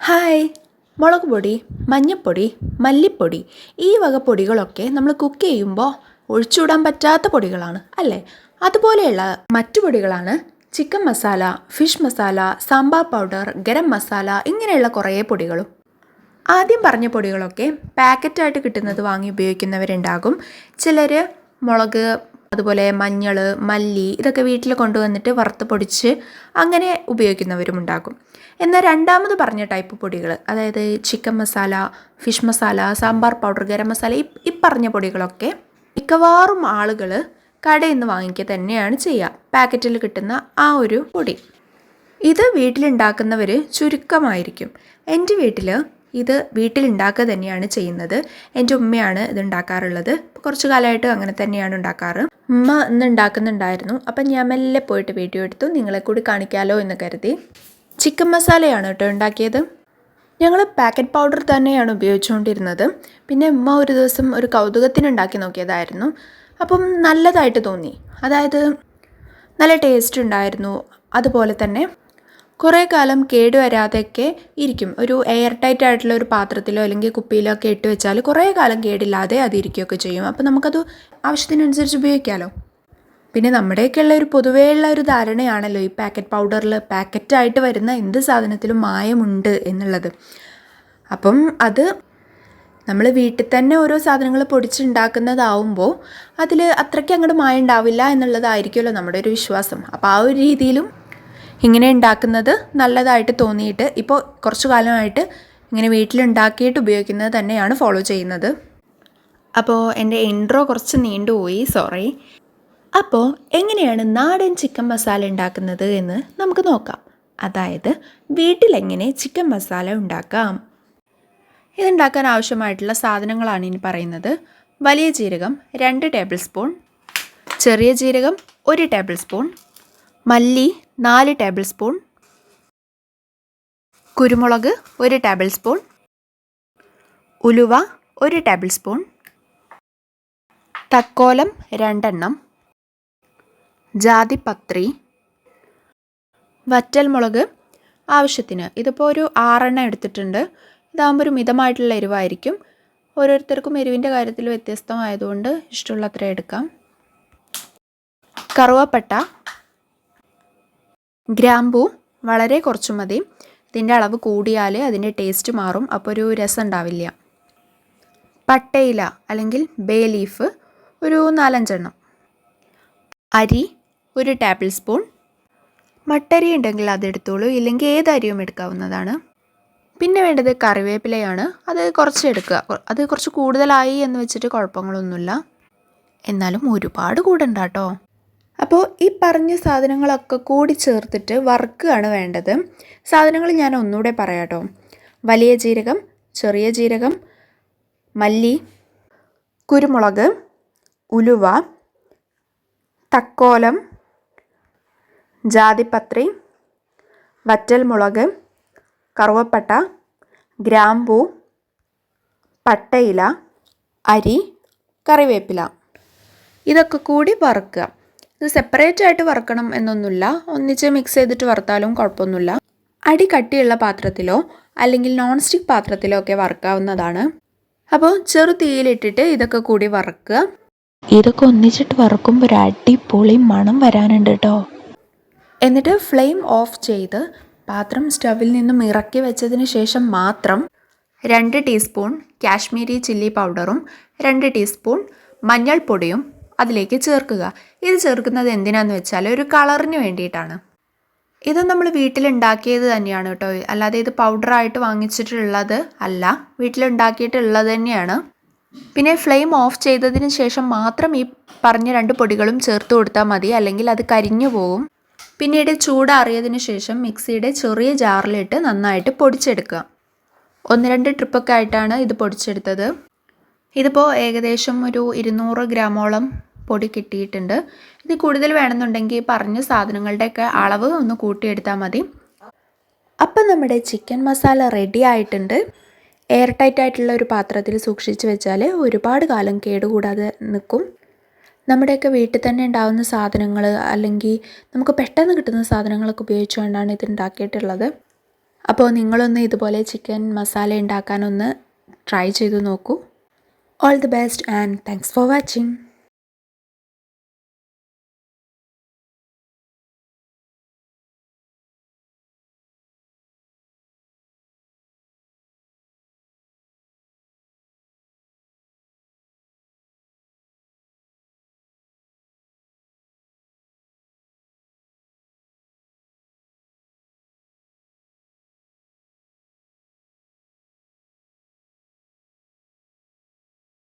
Hi. മുളക് പൊടി മഞ്ഞൾപ്പൊടി മല്ലിപ്പൊടി ഈ വക പൊടികളൊക്കെ നമ്മൾ കുക്ക് ചെയ്യുമ്പോൾ ഒഴിച്ചുവിടാൻ പറ്റാത്ത പൊടികളാണ് അല്ലേ? അതുപോലെയുള്ള മറ്റു പൊടികളാണ് chicken masala fish masala sambar powder garam masala ഇങ്ങനെയുള്ള കുറേ പൊടികളും. ആദ്യം പറഞ്ഞ പൊടികളൊക്കെ പാക്കറ്റായിട്ട് കിട്ടുന്നത് വാങ്ങി ഉപയോഗിക്കുന്നവരുണ്ടാകും. ചിലർ മുളക് അതുപോലെ മഞ്ഞൾ മല്ലി ഇതൊക്കെ വീട്ടിൽ കൊണ്ടുവന്നിട്ട് വറുത്ത് പൊടിച്ച് അങ്ങനെ ഉപയോഗിക്കുന്നവരും ഉണ്ടാകും. എന്നാൽ രണ്ടാമത് പറഞ്ഞ ടൈപ്പ് പൊടികൾ അതായത് chicken masala fish masala sambar powder garam masala ഈ ഇപ്പറഞ്ഞ പൊടികളൊക്കെ മിക്കവാറും ആളുകൾ കടയിൽ നിന്ന് വാങ്ങിക്കുക തന്നെയാണ് ചെയ്യുക. പാക്കറ്റിൽ കിട്ടുന്ന ആ ഒരു പൊടി. ഇത് വീട്ടിലുണ്ടാക്കുന്നവർ ചുരുക്കമായിരിക്കും. എന്റെ വീട്ടിൽ ഇത് വീട്ടിലുണ്ടാക്കുക തന്നെയാണ് ചെയ്യുന്നത്. എന്റെ ഉമ്മയാണ് ഇത് ഉണ്ടാക്കാറുള്ളത്. കുറച്ച് കാലമായിട്ട് അങ്ങനെ തന്നെയാണ് ഉണ്ടാക്കാറ്. ഉമ്മ ഇന്ന് ഉണ്ടാക്കുന്നുണ്ടായിരുന്നു. അപ്പം ഞാൻ മെല്ലെ പോയിട്ട് വീഡിയോ എടുത്തു. നിങ്ങളെ കൂടി കാണിക്കാമല്ലോ എന്ന് കരുതി. ചിക്കൻ മസാലയാണ് കേട്ടോ ഉണ്ടാക്കിയത്. ഞങ്ങൾ പാക്കറ്റ് പൗഡർ തന്നെയാണ് ഉപയോഗിച്ചുകൊണ്ടിരുന്നത്. പിന്നെ ഉമ്മ ഒരു ദിവസം ഒരു കൗതുകത്തിന് ഉണ്ടാക്കി നോക്കിയതായിരുന്നു. അപ്പം നല്ലതായിട്ട് തോന്നി. അതായത് നല്ല ടേസ്റ്റ് ഉണ്ടായിരുന്നു. അതുപോലെ തന്നെ കുറേ കാലം കേടുവരാതെയൊക്കെ ഇരിക്കും. ഒരു എയർ ടൈറ്റ് ആയിട്ടുള്ള ഒരു പാത്രത്തിലോ അല്ലെങ്കിൽ കുപ്പിയിലോ ഒക്കെ ഇട്ട് വെച്ചാൽ കുറേ കാലം കേടില്ലാതെ അത് ഇരിക്കുകയൊക്കെ ചെയ്യും. അപ്പോൾ നമുക്കത് ആവശ്യത്തിനനുസരിച്ച് ഉപയോഗിക്കാമല്ലോ പിന്നെ നമ്മുടെയൊക്കെയുള്ള ഒരു പൊതുവേയുള്ള ഒരു ധാരണയാണല്ലോ ഈ പാക്കറ്റ് പൗഡറിൽ പാക്കറ്റായിട്ട് വരുന്ന എന്ത് സാധനത്തിലും മായമുണ്ട് എന്നുള്ളത്. അപ്പം അത് നമ്മൾ വീട്ടിൽ തന്നെ ഓരോ സാധനങ്ങൾ പൊടിച്ചുണ്ടാക്കുന്നതാവുമ്പോൾ അതിൽ അത്രയ്ക്ക് അങ്ങോട്ട് മായ ഉണ്ടാവില്ല എന്നുള്ളതായിരിക്കുമല്ലോ നമ്മുടെ ഒരു വിശ്വാസം. അപ്പോൾ ആ ഒരു രീതിയിലും ഇങ്ങനെ ഉണ്ടാക്കുന്നത് നല്ലതായിട്ട് തോന്നിയിട്ട് ഇപ്പോൾ കുറച്ചു കാലമായിട്ട് ഇങ്ങനെ വീട്ടിലുണ്ടാക്കിയിട്ട് ഉപയോഗിക്കുന്നത് തന്നെയാണ് ഫോളോ ചെയ്യുന്നത്. അപ്പോൾ എന്റെ ഇൻട്രോ കുറച്ച് നീണ്ടുപോയി സോറി അപ്പോൾ എങ്ങനെയാണ് നാടൻ ചിക്കൻ മസാല ഉണ്ടാക്കുന്നത് എന്ന് നമുക്ക് നോക്കാം. അതായത് വീട്ടിലെങ്ങനെ ചിക്കൻ മസാല ഉണ്ടാക്കാം? ഇതുണ്ടാക്കാൻ ആവശ്യമായിട്ടുള്ള സാധനങ്ങളാണ് ഇനി പറയുന്നത്. വലിയ ജീരകം രണ്ട് ടേബിൾ സ്പൂൺ ചെറിയ ജീരകം ഒരു ടേബിൾ സ്പൂൺ മല്ലി നാല് ടേബിൾ സ്പൂൺ കുരുമുളക് ഒരു ടേബിൾ സ്പൂൺ ഉലുവ ഒരു ടേബിൾ സ്പൂൺ തക്കോലം രണ്ടെണ്ണം. ജാതിപത്രി. വറ്റൽമുളക് ആവശ്യത്തിന്. ഇതിപ്പോൾ ഒരു ആറെണ്ണം എടുത്തിട്ടുണ്ട്. ഇതാകുമ്പോൾ ഒരു മിതമായിട്ടുള്ള എരിവായിരിക്കും. ഓരോരുത്തർക്കും എരിവിന്റെ കാര്യത്തിൽ വ്യത്യസ്തമായതുകൊണ്ട് ഇഷ്ടമുള്ളത്ര എടുക്കാം. കറുവപ്പട്ട ഗ്രാമ്പൂ വളരെ കുറച്ച് മതി. ഇതിന്റെ അളവ് കൂടിയാൽ അതിന്റെ ടേസ്റ്റ് മാറും. അപ്പോൾ ഒരു രസം ഉണ്ടാവില്ല. പട്ടയില അല്ലെങ്കിൽ ബേ ലീഫ് ഒരു നാലഞ്ചെണ്ണം. അരി ഒരു ടേബിൾ സ്പൂൺ മട്ടരി ഉണ്ടെങ്കിൽ അതെടുത്തോളൂ ഇല്ലെങ്കിൽ ഏത് അരിയും എടുക്കാവുന്നതാണ്. പിന്നെ വേണ്ടത് കറിവേപ്പിലയാണ്. അത് കുറച്ച് എടുക്കുക. അത് കുറച്ച് കൂടുതലായി എന്ന് വെച്ചിട്ട് കുഴപ്പങ്ങളൊന്നുമില്ല. എന്നാലും ഒരുപാട് കൂടണ്ട കേട്ടോ. അപ്പോൾ ഈ പറഞ്ഞ സാധനങ്ങളൊക്കെ കൂടി ചേർത്തിട്ട് വറുക്കുകയാണ് വേണ്ടത്. സാധനങ്ങൾ ഞാൻ ഒന്നുകൂടെ പറയാട്ടോ. വലിയ ജീരകം ചെറിയ ജീരകം മല്ലി കുരുമുളക് ഉലുവ തക്കോലം ജാതിപത്രി വറ്റൽമുളക് കറുവപ്പട്ട ഗ്രാമ്പൂ പട്ടയില അരി കറിവേപ്പില. ഇതൊക്കെ കൂടി വറുക്കുക. ഇത് സെപ്പറേറ്റ് ആയിട്ട് വറുക്കണം എന്നൊന്നുമില്ല. ഒന്നിച്ച് മിക്സ് ചെയ്തിട്ട് വറുത്താലും കുഴപ്പമൊന്നുമില്ല. അടി കട്ടിയുള്ള പാത്രത്തിലോ അല്ലെങ്കിൽ നോൺ സ്റ്റിക്ക് പാത്രത്തിലോ ഒക്കെ വറുക്കാവുന്നതാണ്. അപ്പോൾ ചെറു തീയിലിട്ടിട്ട് ഇതൊക്കെ കൂടി വറുക്കുക. ഇതൊക്കെ ഒന്നിച്ചിട്ട് വറുക്കുമ്പോൾ ഒരു അടിപൊളി മണം വരാനുണ്ട് കേട്ടോ. എന്നിട്ട് ഫ്ലെയിം ഓഫ് ചെയ്ത് പാത്രം സ്റ്റവിൽ നിന്നും ഇറക്കി വെച്ചതിന് ശേഷം മാത്രം രണ്ട് ടീസ്പൂൺ കാശ്മീരി ചില്ലി പൗഡറും രണ്ട് ടീസ്പൂൺ മഞ്ഞൾപ്പൊടിയും അതിലേക്ക് ചേർക്കുക. ഇത് ചേർക്കുന്നത് എന്തിനാന്ന് വെച്ചാൽ ഒരു കളറിന് വേണ്ടിയിട്ടാണ്. ഇത് നമ്മൾ വീട്ടിലുണ്ടാക്കിയത് തന്നെയാണ് കേട്ടോ. അല്ലാതെ ഇത് പൗഡറായിട്ട് വാങ്ങിച്ചിട്ടുള്ളത് അല്ല. വീട്ടിലുണ്ടാക്കിയിട്ടുള്ളത് തന്നെയാണ്. പിന്നെ ഫ്ലെയിം ഓഫ് ചെയ്തതിന് ശേഷം മാത്രം ഈ പറഞ്ഞ രണ്ട് പൊടികളും ചേർത്ത് കൊടുത്താൽ മതി. അല്ലെങ്കിൽ അത് കരിഞ്ഞു പോകും പിന്നീട് ചൂടാറിയതിന് ശേഷം മിക്സിയുടെ ചെറിയ ജാറിലിട്ട് നന്നായിട്ട് പൊടിച്ചെടുക്കുക. ഒന്ന് രണ്ട് ട്രിപ്പൊക്കെ ആയിട്ടാണ് ഇത് പൊടിച്ചെടുത്തത്. ഇതിപ്പോൾ ഏകദേശം ഒരു ഇരുന്നൂറ് ഗ്രാമോളം പൊടി കിട്ടിയിട്ടുണ്ട്. ഇത് കൂടുതൽ വേണമെന്നുണ്ടെങ്കിൽ പറഞ്ഞ സാധനങ്ങളുടെയൊക്കെ അളവ് ഒന്ന് കൂട്ടിയെടുത്താൽ മതി. അപ്പം നമ്മുടെ ചിക്കൻ മസാല റെഡി ആയിട്ടുണ്ട്. എയർ ടൈറ്റ് ആയിട്ടുള്ള ഒരു പാത്രത്തിൽ സൂക്ഷിച്ച് വെച്ചാൽ ഒരുപാട് കാലം കേടുകൂടാതെ നിൽക്കും നമ്മുടെയൊക്കെ വീട്ടിൽ തന്നെ ഉണ്ടാകുന്ന സാധനങ്ങൾ അല്ലെങ്കിൽ നമുക്ക് പെട്ടെന്ന് കിട്ടുന്ന സാധനങ്ങളൊക്കെ ഉപയോഗിച്ചുകൊണ്ടാണ് ഇത് ഉണ്ടാക്കിയിട്ടുള്ളത്. അപ്പോൾ നിങ്ങളൊന്ന് ഇതുപോലെ ചിക്കൻ മസാല ഉണ്ടാക്കാനൊന്ന് ട്രൈ ചെയ്ത് നോക്കൂ. All the best and thanks for watching.